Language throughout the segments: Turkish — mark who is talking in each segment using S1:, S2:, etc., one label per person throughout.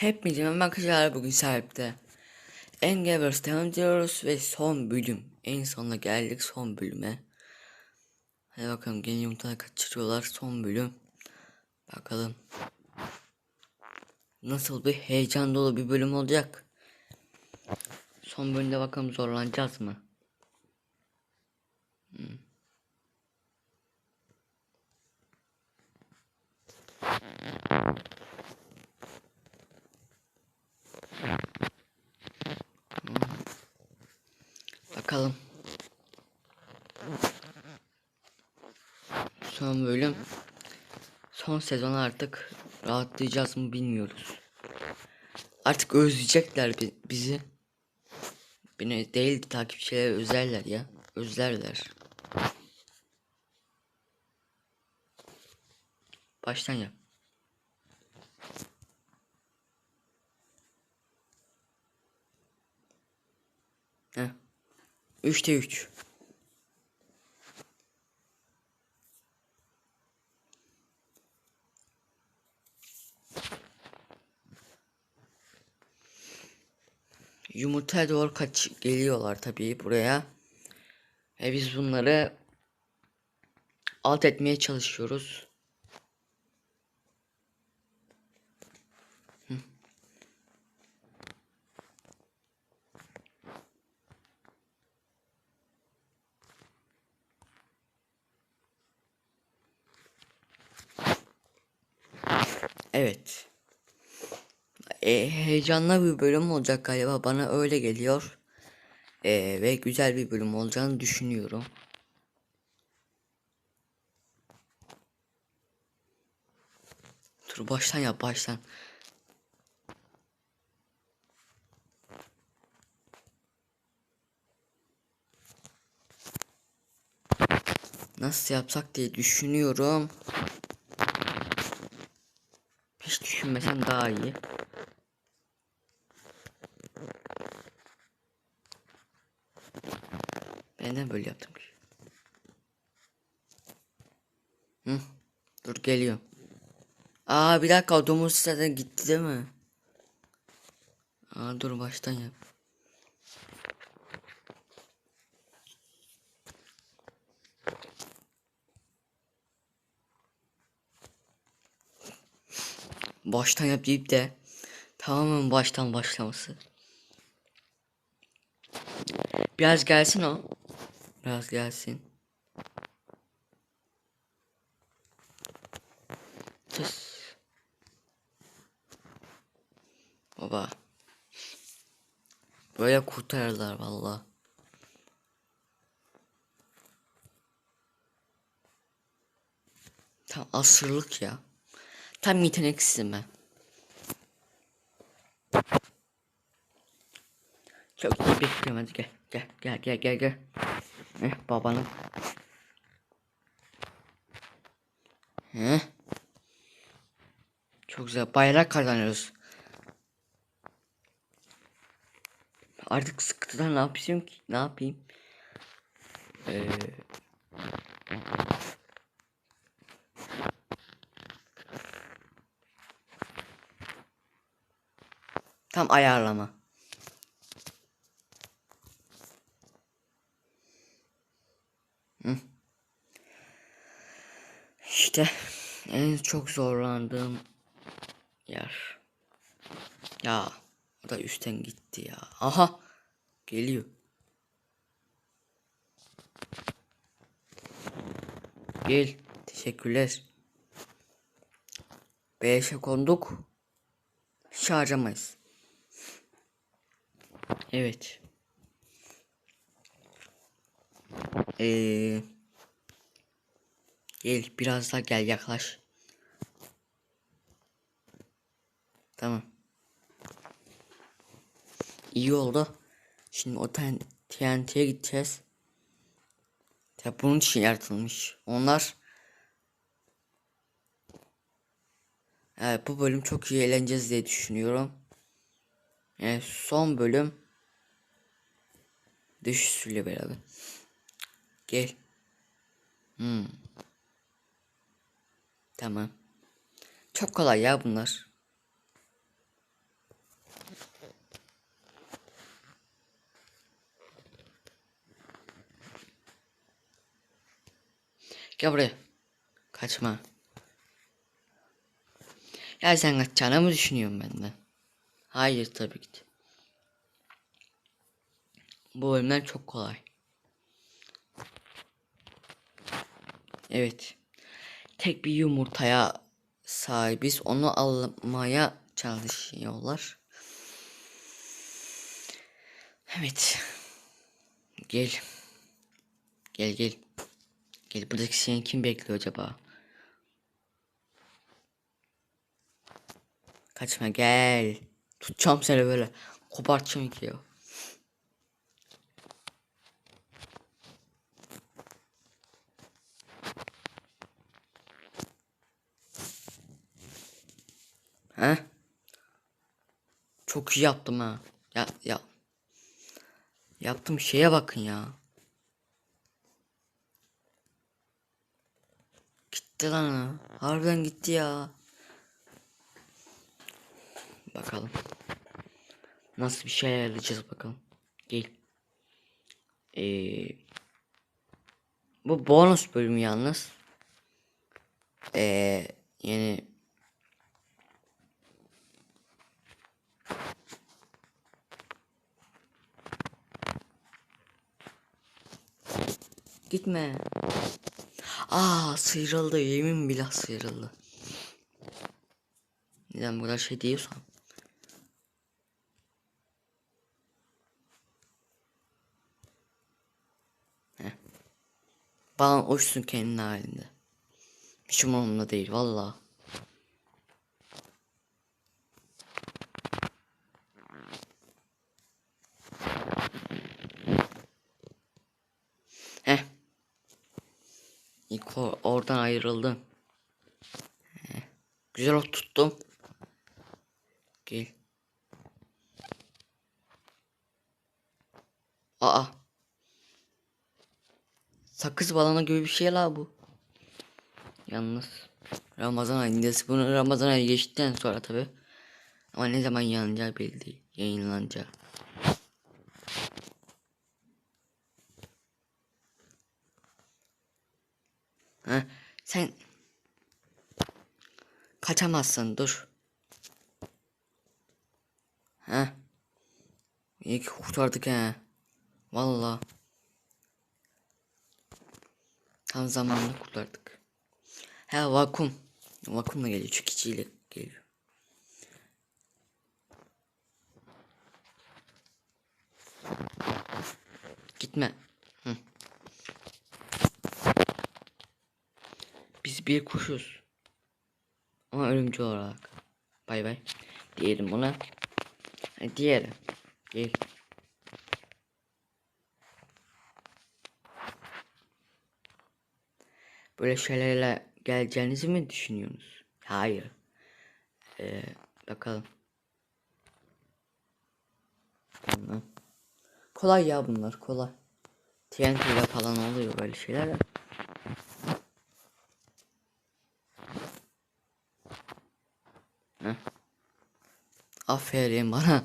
S1: Hepinize merhaba arkadaşlar bugün sahipte Engelverse devam ediyoruz ve son bölüm. En sonuna geldik son bölüme. Hadi bakalım gene yumurtaları kaçırıyorlar. Son bölüm. Bakalım. Nasıl bir heyecan dolu bir bölüm olacak? Son bölümde bakalım zorlanacağız mı? Hmm. Bakalım. Son bölüm. Son sezon artık rahatlayacağız mı bilmiyoruz. Artık özleyecekler bi- bizi. Beni değil takipçileri özlerler ya. Özlerler. Baştan yap. 3'te 3. Yumurta doğru kaç geliyorlar tabii buraya. E biz bunları alt etmeye çalışıyoruz. Evet. E, heyecanlı bir bölüm olacak galiba bana öyle geliyor. E, ve güzel bir bölüm olacağını düşünüyorum. Dur baştan yap baştan. Nasıl yapsak diye düşünüyorum. Düşünmesem daha iyi. Ben neden böyle yaptım ki? Hı? Dur geliyor. Aa bir dakika domuz zaten gitti değil mi? Aa dur baştan yap. Baştan yap deyip de tamamen baştan başlaması. Biraz gelsin o. Biraz gelsin. Tıs. Baba. Böyle kurtarırlar valla. Tam asırlık ya. Tam yeteneksizim ben. Çok iyi bir film hadi gel. Gel gel gel gel gel. Eh babanın. Heh. Çok güzel bayrak kazanıyoruz. Artık sıkıntıdan ne yapayım ki? Ne yapayım? Ee... Tam ayarlama. Hı. İşte en çok zorlandığım yer. Ya o da üstten gitti ya. Aha geliyor. Gel. Teşekkürler. Beşe konduk. Hiç. Evet. Ee, gel biraz daha gel yaklaş. Tamam. İyi oldu. Şimdi o TNT'ye gideceğiz. Ya bunun için yaratılmış. Onlar Evet bu bölüm çok iyi eğleneceğiz diye düşünüyorum. Yani son bölüm Dış üstüyle beraber. Gel. Hmm. Tamam. Çok kolay ya bunlar. Gel buraya. Kaçma. Ya sen kaçacağını mı düşünüyorsun benden? Hayır tabii ki. Bu bölümler çok kolay. Evet. Tek bir yumurtaya sahibiz. Onu almaya çalışıyorlar. Evet. Gel. Gel gel. Gel buradaki seni kim bekliyor acaba? Kaçma gel. Tutacağım seni böyle. Kopartacağım ki ya. He? Çok iyi yaptım ha. Ya ya. Yaptığım şeye bakın ya. Gitti lan ha. Harbiden gitti ya. Bakalım. Nasıl bir şey ayarlayacağız bakalım. Gel. Ee, bu bonus bölümü yalnız. Ee, yani Gitme. Aa sıyrıldı yemin billah sıyrıldı. Neden bu kadar şey diyorsan. Heh. Balon uçsun kendi halinde. Hiç umurumda değil valla. Heh. İlk oradan ayrıldım. Heh. Güzel ok tuttum. Gel. Aa. Sakız balonu gibi bir şey la bu. Yalnız Ramazan ayındası bunu Ramazan ayı geçtikten sonra tabi. Ama ne zaman yayınlanacağı belli değil. Yayınlanacağı. Ha, sen kaçamazsın dur. Ha. İyi ki kurtardık he. Valla. Tam zamanında kurtardık. Ha vakum. Vakumla geliyor. Çekiciyle geliyor. Gitme. Hı. Biz bir kuşuz. Ama ölümcül olarak. Bay bay. Diyelim buna. Diğeri. Gel. Böyle şeylerle geleceğinizi mi düşünüyorsunuz? Hayır. Ee, bakalım. Tamam. Kolay ya bunlar kolay. TNT ile falan oluyor böyle şeyler. Aferin bana.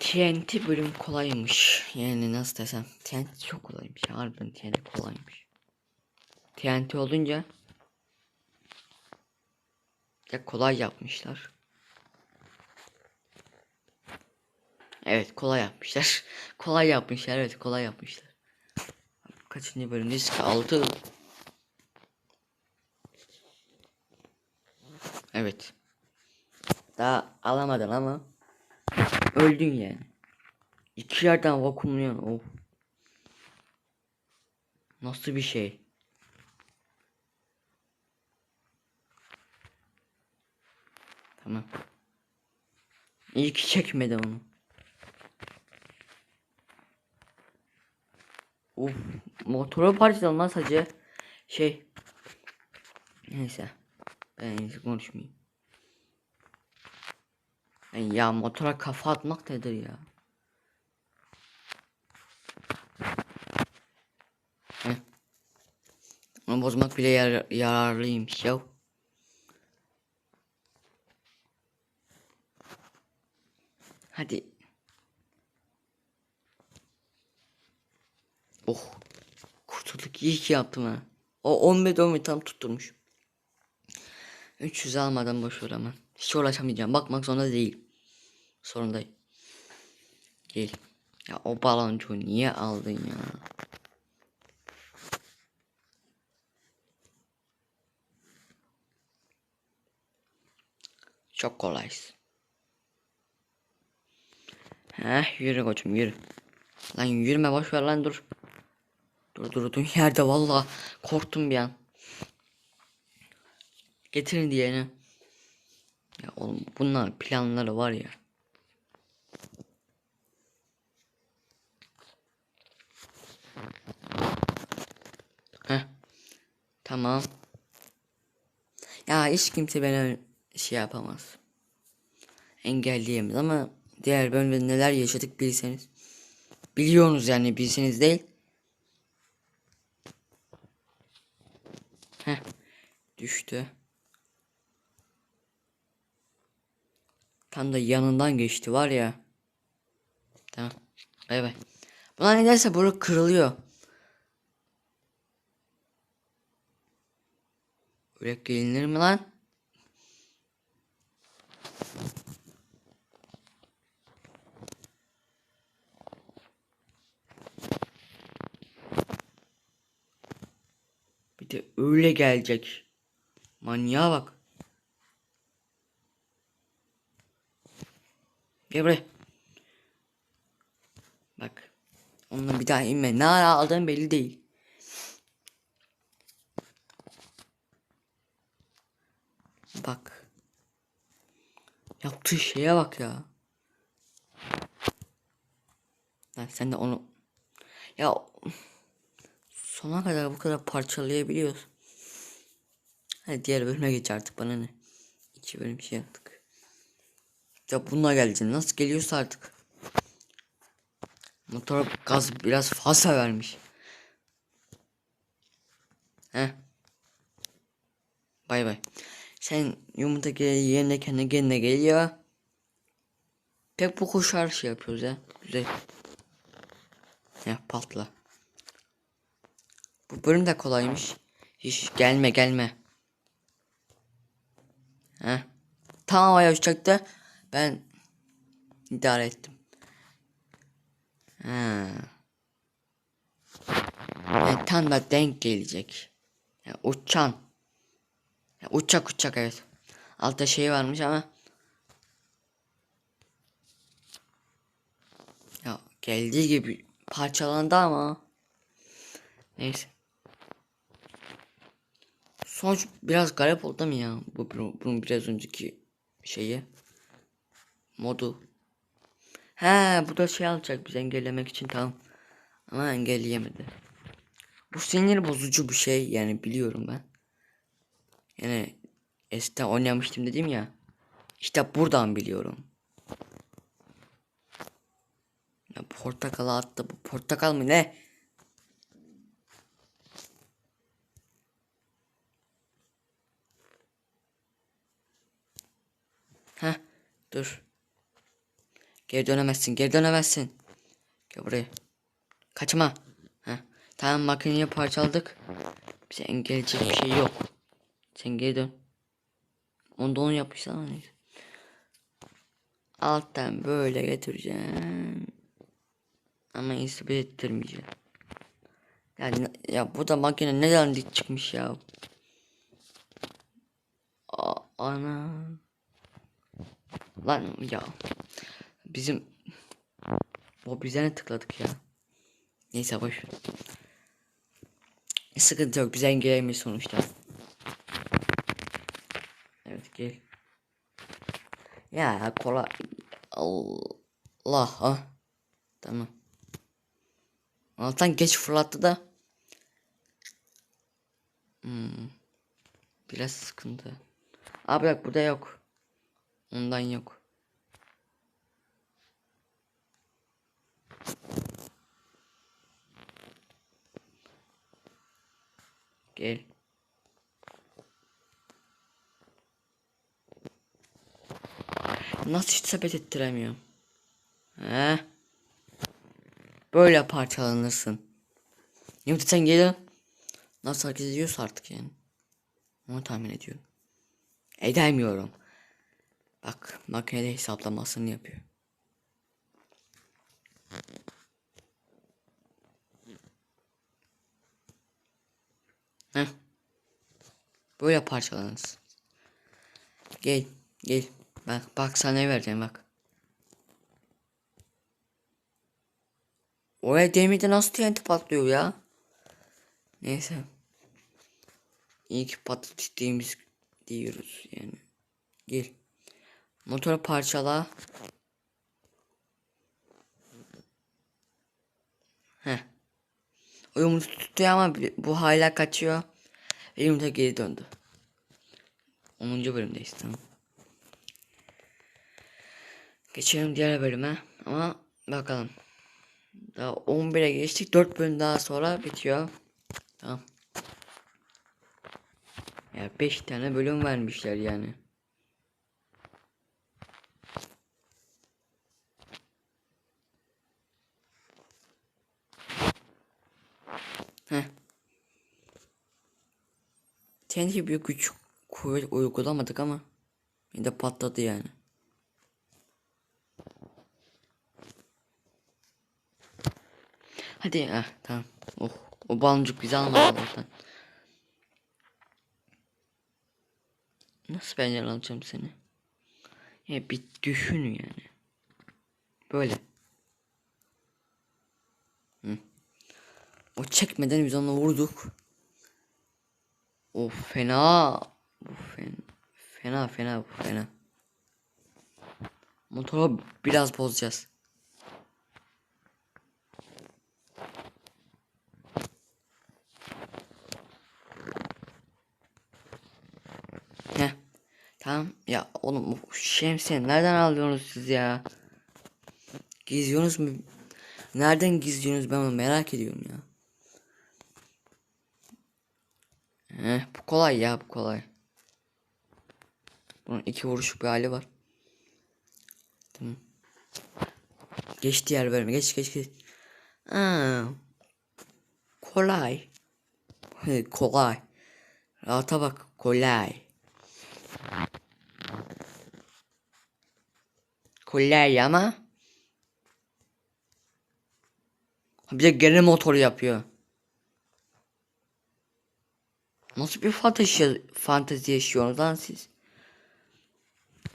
S1: TNT bölüm kolaymış. Yani nasıl desem. TNT çok kolaymış. Harbiden TNT kolaymış. TNT olunca ya kolay yapmışlar. Evet kolay yapmışlar. kolay yapmışlar evet kolay yapmışlar. Kaçıncı bölümdeyiz ki? 6 Evet. Daha alamadın ama öldün yani. İki yerden vakumluyorsun. Of. Nasıl bir şey? Tamam. İyi ki çekmedi onu. Uf, motoru parçaladı lan sadece. Şey. Neyse. Ben en iyisi konuşmayayım. Ya motora kafa atmak nedir ya? Heh. Onu bozmak bile yar yararlıymış ya. Hadi. Oh. iyi ki yaptım ha. O 11 11 tam tutturmuş. 300 almadan boş hemen. Hiç uğraşamayacağım. Bakmak zorunda değil. Sorundayım. Gel. Ya o baloncuğu niye aldın ya? Çok kolaysın. Heh yürü koçum yürü. Lan yürüme boş ver lan dur. Dur durdun yerde valla korktum bir an. Getirin diğerini. Ya oğlum bunlar planları var ya. Heh. Tamam. Ya hiç kimse beni şey yapamaz. Engelleyemez ama diğer bölümde neler yaşadık bilseniz. Biliyorsunuz yani bilseniz değil. Heh. Düştü. Tam da yanından geçti var ya. Tamam. Bay bay. Buna ne derse burada kırılıyor. Öyle gelinir mi lan? Bir de öyle gelecek. Manyağa bak. Gel buraya. Bak. Onunla bir daha inme. Ne ara aldığın belli değil. Bak. Yaptığı şeye bak ya. Lan sen de onu... Ya... Sona kadar bu kadar parçalayabiliyoruz. Hadi diğer bölüme geç artık bana ne. İki bölüm şey yaptık. Ya bununla geleceksin. Nasıl geliyorsa artık. Motor gaz biraz fazla vermiş. He. Bay bay. Sen yumurta yerine kendine kendine geliyor. Tek bu koşar şey yapıyoruz ya. Güzel. Ya patla. Bu bölüm de kolaymış. Hiç gelme gelme. Heh. Tam havaya uçacaktı. Ben idare ettim. Ha. Yani tam da denk gelecek. Ya uçan. Ya uçak uçak evet. Altta şey varmış ama. Ya geldiği gibi parçalandı ama. Neyse. Sonuç biraz garip oldu mu ya? Bu bunun biraz önceki şeyi. Modu. He bu da şey alacak bizi engellemek için tamam. Ama engelleyemedi. Bu sinir bozucu bir şey yani biliyorum ben. Yani eskiden oynamıştım dedim ya. İşte buradan biliyorum. Ya portakala attı bu portakal mı ne? Heh dur. Geri dönemezsin geri dönemezsin. Gel buraya. Kaçma. Heh. Tamam makineyi parçaladık. Bize engelleyecek bir şey yok. Sen geri dön. Onda onu yapmışlar ama neyse. Alttan böyle getireceğim. Ama isabet ettirmeyeceğim. Yani ya bu da makine neden dik çıkmış ya. A ana. Lan ya. Bizim o bize ne tıkladık ya. Neyse boş. Sıkıntı yok. Biz engelleyemeyiz sonuçta. Evet gel. Ya kola Allah ha. Tamam. Alttan geç fırlattı da. Hmm. Biraz sıkıntı. Abi bak burada yok. Ondan yok. Gel. Nasıl hiç sepet ettiremiyorum? He? Böyle parçalanırsın. Yumurta sen gel. Nasıl hareket ediyorsa artık yani. Onu tahmin ediyorum. Edemiyorum. Bak makinede hesaplamasını yapıyor. Heh. Böyle parçalanırız. Gel, gel. Bak, bak sana ne vereceğim bak. Oraya demirde nasıl TNT patlıyor ya? Neyse. İyi ki patlatıştığımız diyoruz yani. Gel. Motoru parçala. Heh. O yumurta tutuyor ama bu hala kaçıyor. Ve yumurta geri döndü. 10. bölümdeyiz tamam. Geçelim diğer bölüme ama bakalım. Daha 11'e geçtik. 4 bölüm daha sonra bitiyor. Tamam. Ya 5 tane bölüm vermişler yani. Heh. TNT bir güç kuvvet uygulamadık ama yine de patladı yani. Hadi ah tamam. Oh o baloncuk bizi almadı Allah'tan. Nasıl ben alacağım seni? Ya bir düşün yani. Böyle. Hı. O çekmeden biz onu vurduk. O fena. Bu fena. Fena fena bu fena. Motoru biraz bozacağız. Heh. Tamam. Ya oğlum şemsiye nereden alıyorsunuz siz ya? Gizliyorsunuz mu? Nereden gizliyorsunuz ben onu merak ediyorum ya. Heh, bu kolay ya bu kolay. Bunun iki vuruşluk bir hali var. Tamam. Geç diğer bölüme geç geç geç. Aa, kolay. Kolay. Rahata bak kolay. Kolay ama. Bir de gene motor yapıyor. Nasıl bir fantezi, fantezi yaşıyorsunuz lan siz?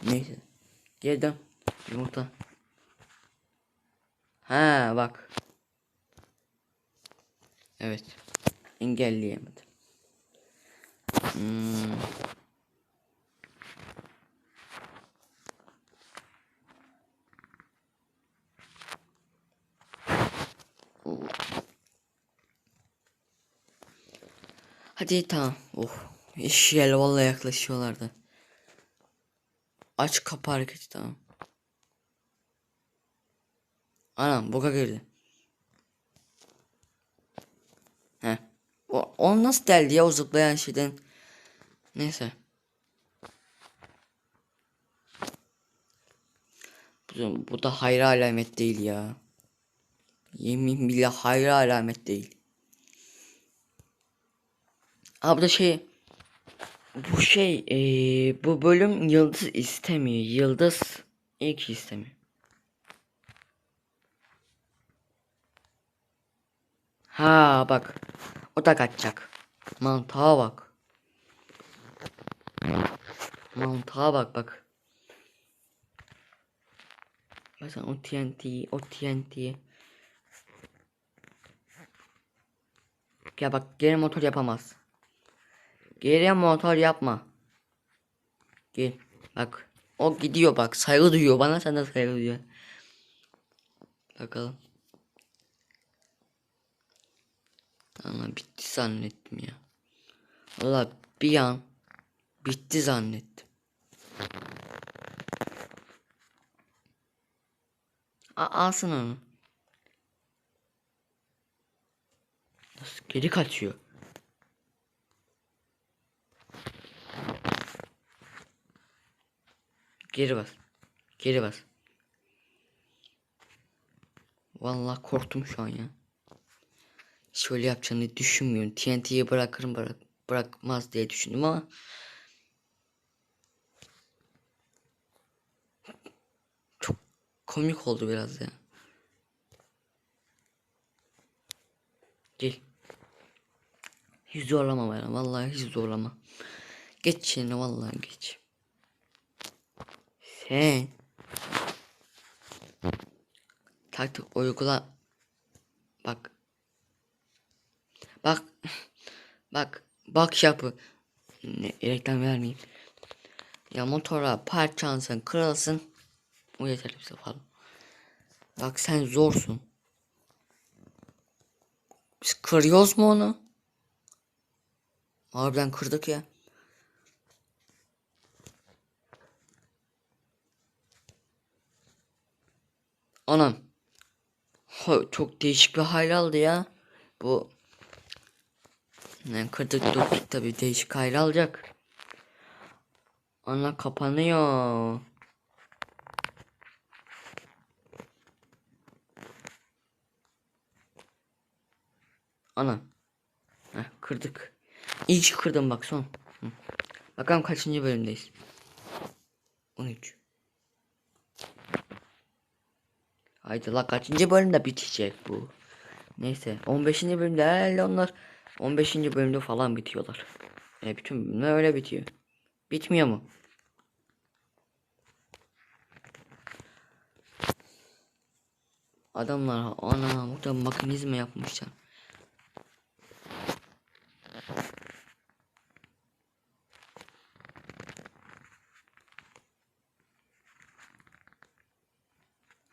S1: Neyse. Dön. Yumurta. Ha bak. Evet. Engelleyemedim. Hmm. Hadi tamam. Oh. İş gel vallahi yaklaşıyorlardı. Aç kapı hareketi tamam. Anam boka girdi. He. O, o nasıl deldi ya o zıplayan şeyden. Neyse. Bu, bu da hayra alamet değil ya. Yemin billah hayra alamet değil. Abi da şey bu şey eee, bu bölüm yıldız istemiyor. Yıldız ilk istemiyor. Ha bak. O da kaçacak. Mantığa bak. Mantığa bak bak. Mesela o TNT, o TNT. Ya bak geri motor yapamaz. Geriye motor yapma. Gel. Bak. O gidiyor bak. Saygı duyuyor bana sen de saygı duyuyor. Bakalım. Ama bitti zannettim ya. Valla bir an bitti zannettim. A alsın onu. Nasıl geri kaçıyor? Geri bas. Geri bas. Vallahi korktum şu an ya. Şöyle yapacağını düşünmüyorum. TNT'yi bırakırım bırak bırakmaz diye düşündüm ama çok komik oldu biraz ya. Gel. Hiç zorlama bana. Vallahi hiç zorlama. Geç yerine vallahi geç. Sen taktik uygula. Bak. Bak. Bak. Bak yapı. Ne, reklam vermeyeyim. Ya motora parçansın kırılsın. O yeter bize falan. Bak sen zorsun. Biz kırıyoruz mu onu? Harbiden kırdık ya Anam. Ha, çok değişik bir hal aldı ya. Bu ne kırdık döktük tabi değişik hal alacak. Ana kapanıyor. Ana. Heh, kırdık. İyi kırdım bak son. Hı. Bakalım kaçıncı bölümdeyiz. 13. Haydi la kaçıncı bölümde bitecek bu. Neyse 15. bölümde herhalde onlar 15. bölümde falan bitiyorlar. E bütün bölümler öyle bitiyor. Bitmiyor mu? Adamlar ana burada makinizma yapmışlar.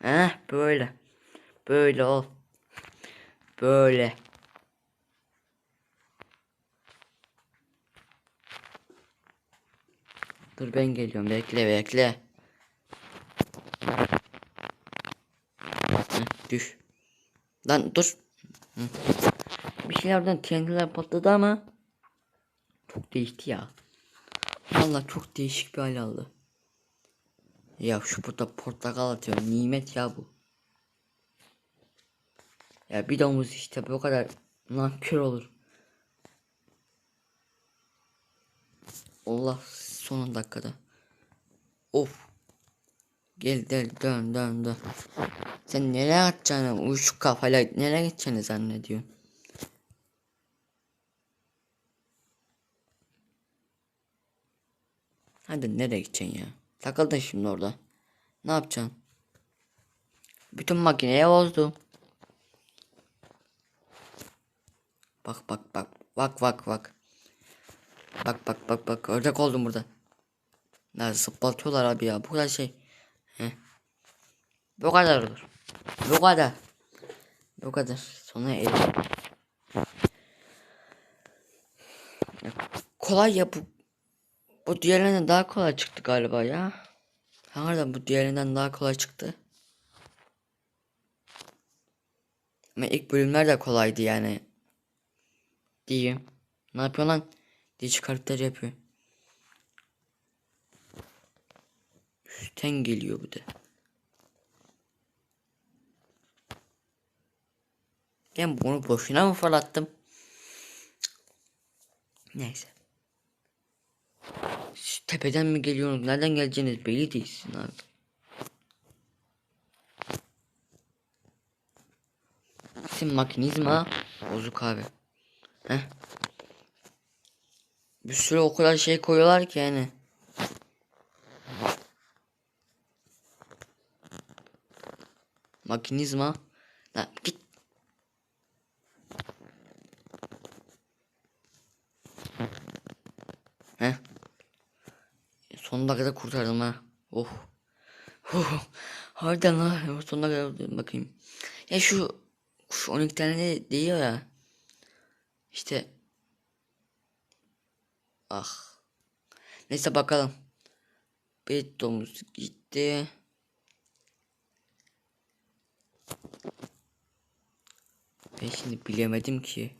S1: Heh böyle. Böyle ol. Böyle. Dur ben geliyorum bekle bekle. Heh, düş. Lan dur. Hı. Bir şeylerden TNT'ler patladı ama çok değişti ya. Vallahi çok değişik bir hal aldı. Ya şu burada portakal atıyor. Nimet ya bu. Ya bir domuz işte bu kadar lan kör olur. Allah son dakikada. Of. Gel gel dön dön dön. Sen nereye atacaksın uyuşuk kafayla nereye gideceğini zannediyorsun? Hadi nereye gideceksin ya? Takıldın şimdi orada. Ne yapacaksın? Bütün makineye bozdum. Bak bak bak. Bak bak bak. Bak bak bak bak. Ördek oldum burada. Ya zıplatıyorlar abi ya. Bu kadar şey. Heh. Bu kadar olur. Bu kadar. Bu kadar. Sonra el. Kolay ya bu. Bu diğerlerinden daha kolay çıktı galiba ya. Harbiden bu diğerinden daha kolay çıktı. Ama ilk bölümler de kolaydı yani. Diyeyim. Ne yapıyor lan? Diş karakter yapıyor. Üstten geliyor bu da. Ben bunu boşuna mı fırlattım? Neyse. Siz tepeden mi geliyorsunuz? Nereden geleceğiniz belli değilsin abi. Sizin makinizma bozuk abi. Heh. Bir sürü o kadar şey koyuyorlar ki yani. Makinizma. Lan git. Heh. Sonuna kadar kurtardım ha. Oh. Oh. Harbiden la. Sonuna kadar bakayım. Ya şu şu 12 tane de diyor ya. İşte ah. Neyse bakalım. Domuz gitti. Ben şimdi bilemedim ki.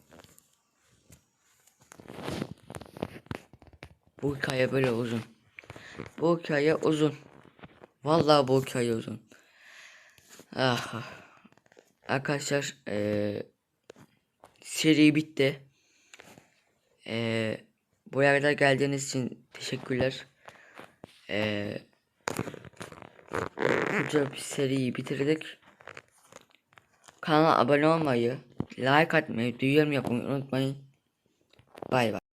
S1: Bu hikaye böyle uzun. Bu hikaye uzun. Vallahi bu hikaye uzun. Ah. Arkadaşlar ee, seri bitti. Ee, buraya kadar geldiğiniz için teşekkürler. Ee, koca bir seriyi bitirdik. Kanala abone olmayı, like atmayı, duyurum yapmayı unutmayın. Bay bay.